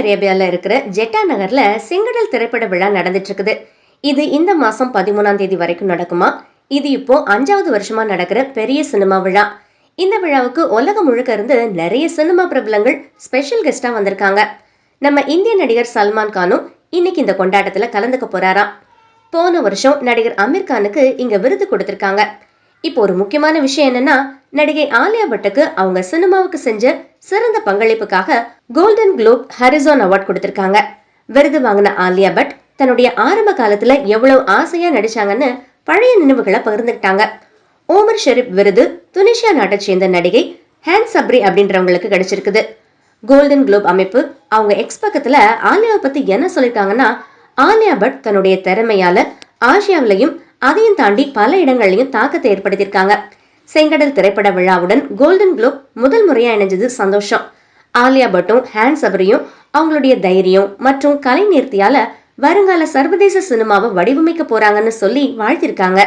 அரேபியால இருக்கிற ஜெட்டா நகர்ல செங்கடல் திரைப்பட விழா நடந்துட்டு இருக்குது இது இந்த மாசம் பதிமூணாம் தேதி வரைக்கும் நடக்குமா? இது இப்போ அஞ்சாவது வருஷமா நடக்கிற பெரிய சினிமா விழா. இந்த விழாவுக்கு உலகம் முழுக்க இருந்து நிறைய சினிமா பிரபலங்கள் ஸ்பெஷல் கெஸ்டா வந்திருக்காங்க. நம்ம இந்திய நடிகர் சல்மான் கானும் இன்னைக்கு இந்த கொண்டாட்டத்துல கலந்துக்க போறாராம் போன வருஷம் நடிகர் அமீர் கானுக்கு இங்க விருது கொடுத்திருக்காங்க. இப்போ ஒரு முக்கியமான விஷயம் என்னன்னா நடிகை ஆலியா பட்டுக்கு அவங்க சினிமாவுக்கு செஞ்ச சிறந்த பங்களிப்புக்காக கோல்டன் குளோப் ஹரிசோன் அவார்ட் கொடுத்திருக்காங்க. விருது வாங்கின ஆலியா பட் தன்னுடைய ஆரம்ப காலத்துல எவ்வளவு ஆசையா நடிச்சாங்கன்னு பழைய நினைவுகளை பகிர்ந்துக்கிட்டாங்க. ஓமர் ஷெரீப் விருது துனிஷியா நாட்டை சேர்ந்த நடிகை ஹேன் சப்ரி அப்படின்றவங்களுக்கு கிடைச்சிருக்குது. கோல்டன் குளோப் அமைப்பு அவங்க எக்ஸ் பக்கத்துல ஆலியாவை பத்தி என்ன சொல்லிருக்காங்கன்னா ஆலியா பட் தன்னுடைய திறமையால ஆசியாவிலையும் அதையும் தாண்டி பல இடங்கள்லையும் தாக்கத்தை ஏற்படுத்தியிருக்காங்க. செங்கடல் திரைப்பட விழாவுடன் கோல்டன் குளோப் முதல் முறையா இணைஞ்சது சந்தோஷம். ஆலியா பட்டும் ஹேண்ட் அவரையும் அவங்களுடைய தைரியம் மற்றும் கலை நேர்த்தியால வருங்கால சர்வதேச சினிமாவை வடிவமைக்க போறாங்கன்னு சொல்லி வாழ்த்திருக்காங்க.